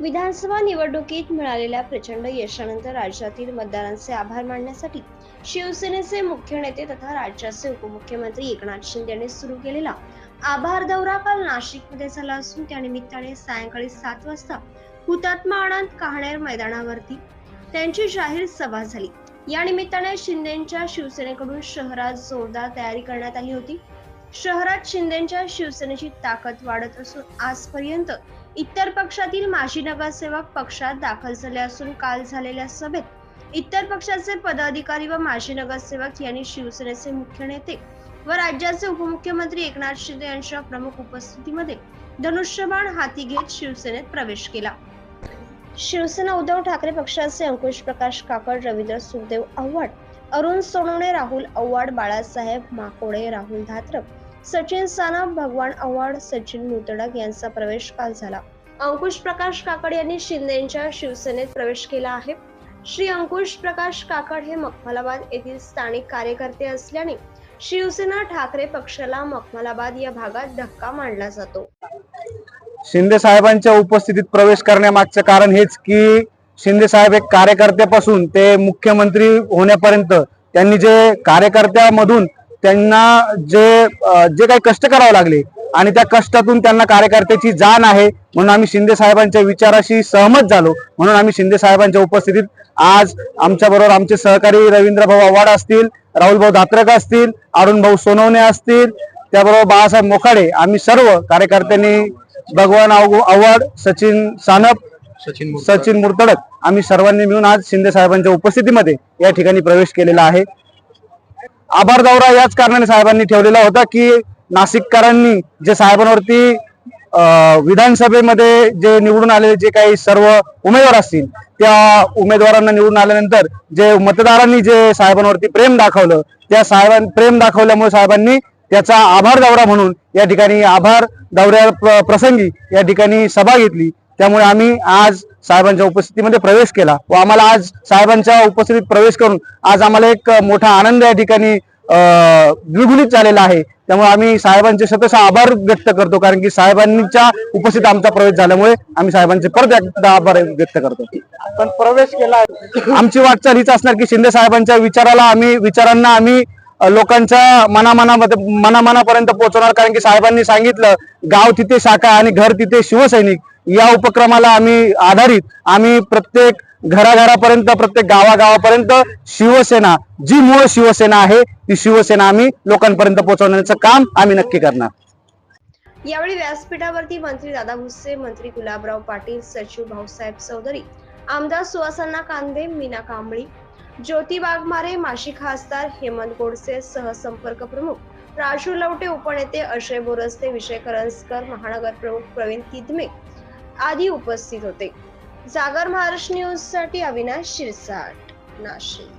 विधानसभा निवडणुकीत मिळालेल्या प्रचंड यशानंतर राज्यातील मतदारांचे आभार मानण्यासाठी शिवसेनेचे मुख्य नेते तथा राज्याचे उपमुख्यमंत्री एकनाथ शिंदे यांनी सुरू केलेला आभार दौरा काल नाशिकमध्ये झाला असून त्यानिमित्ताने सायंकाळी सात वाजता हुतात्मा अनंत कहाणेर मैदानावरती त्यांची जाहीर सभा झाली. या निमित्ताने शिंदेच्या शिवसेनेकडून शहरात जोरदार तयारी करण्यात आली होती. शहरात शिंदेच्या शिवसेनेची ताकद वाढत असून आजपर्यंत इतर पक्षातील माजी नगरसेवक पक्षात दाखल झाले असून काल झालेल्या सभेत इतर पक्षाचे पदाधिकारी व माजी नगरसेवक यांनी शिवसेनेचे मुख्य नेते व राज्याचे उपमुख्यमंत्री एकनाथ शिंदे यांच्या प्रमुख उपस्थितीमध्ये धनुष्यबाण हाती घेत शिवसेनेत प्रवेश केला. शिवसेना उद्धव ठाकरे पक्षाचे अंकुश प्रकाश काकड रवींद्र सुखदेव आव्हाड अरुण सोनवणे राहुल आव्हाड बाळासाहेब माकोडे राहुल धात्रक सचिन सानप भगवान आव्हाड सचिन मुतडक यांचा प्रवेश काल झाला. अंकुश प्रकाश काकड यांनी शिंदेच्या शिवसेनेत प्रवेश केला आहे. श्री अंकुश प्रकाश काकड हे मखमलाबाद येथील स्थानिक कार्यकर्ते असल्याने शिवसेना ठाकरे पक्षाला मखमलाबाद या भागात धक्का मांडला जातो. शिंदे साहेबांच्या उपस्थितीत प्रवेश करण्यामागचं कारण हेच की शिंदे साहेब एक कार्यकर्त्यापासून ते मुख्यमंत्री होण्यापर्यंत त्यांनी जे कार्यकर्त्यामधून त्यांना जे जे काही कष्ट करावे लागले आणि त्या कष्टातून त्यांना कार्यकर्त्याची जाण आहे म्हणून आम्ही शिंदे साहेबांच्या विचाराशी सहमत झालो. म्हणून आम्ही शिंदे साहेबांच्या उपस्थितीत आज आमच्या बरोबर आमचे सहकारी रवींद्र भाऊ आव्हाड असतील राहुल भाऊ धात्रक असतील अरुण भाऊ सोनवणे असतील त्याबरोबर बाळासाहेब मोखाडे आम्ही सर्व कार्यकर्त्यांनी भगवान आव- आव्हाड सचिन सानप सचिन सचिन मुर्तडक आम्ही सर्वांनी मिळून आज शिंदे साहेबांच्या उपस्थितीमध्ये या ठिकाणी प्रवेश केलेला आहे. आभार दौरा याच कारणाने साहेबांनी ठेवलेला होता की नाशिककरांनी जे साहेबांवरती विधानसभेमध्ये जे निवडून आलेले जे काही सर्व उमेदवार असतील त्या उमेदवारांना निवडून आल्यानंतर जे मतदारांनी जे साहेबांवरती प्रेम दाखवलं त्या साहेबां प्रेम दाखवल्यामुळे साहेबांनी त्याचा आभार दौरा म्हणून या ठिकाणी आभार दौऱ्या प्र- प्रसंगी या ठिकाणी सभा घेतली. त्यामुळे आम्ही आज साहेबांच्या उपस्थितीमध्ये प्रवेश केला व आम्हाला आज साहेबांच्या उपस्थितीत प्रवेश करून आज आम्हाला एक मोठा आनंद या ठिकाणी द्विगुणित झालेला आहे. त्यामुळे आम्ही साहेबांचे शतश आभार व्यक्त करतो कारण की साहेबांच्या उपस्थित आमचा प्रवेश झाल्यामुळे आम्ही साहेबांचे परत एकदा आभार व्यक्त करतो. पण प्रवेश केला. आमची वाटचाल हीच असणार की शिंदे साहेबांच्या विचाराला आम्ही विचारांना आम्ही लोकांच्या मनामनामध्ये मनामनापर्यंत पोहोचवणार. कारण की साहेबांनी सांगितलं गाव तिथे शाखा आणि घर तिथे शिवसैनिक. या उपक्रमाला आम्ही आधारित. आम्ही प्रत्येक घराघरापर्यंत प्रत्येक गावागावापर्यंत शिवसेना जी मूळ शिवसेना आहे ती शिवसेना आम्ही लोकांपर्यंत पोहोचवण्याचं काम आम्ही नक्की करणार. यावेळी व्यासपीठावरती मंत्री दादा भुसे मंत्री गुलाबराव पाटील सचिव भाऊसाहेब चौधरी आमदार सुहासना कांदे मीना कांबळी ज्योती वाघमारे माशी खासदार हेमंत गोडसे सहसंपर्क प्रमुख राजू लवटे उपनेते अजय बोरस्ते विजय करंजकर महानगर प्रमुख प्रवीण किदमे आदी उपस्थित होते. जागर महाराष्ट्र न्यूजसाठी अविनाश शिरसाट नाशिक.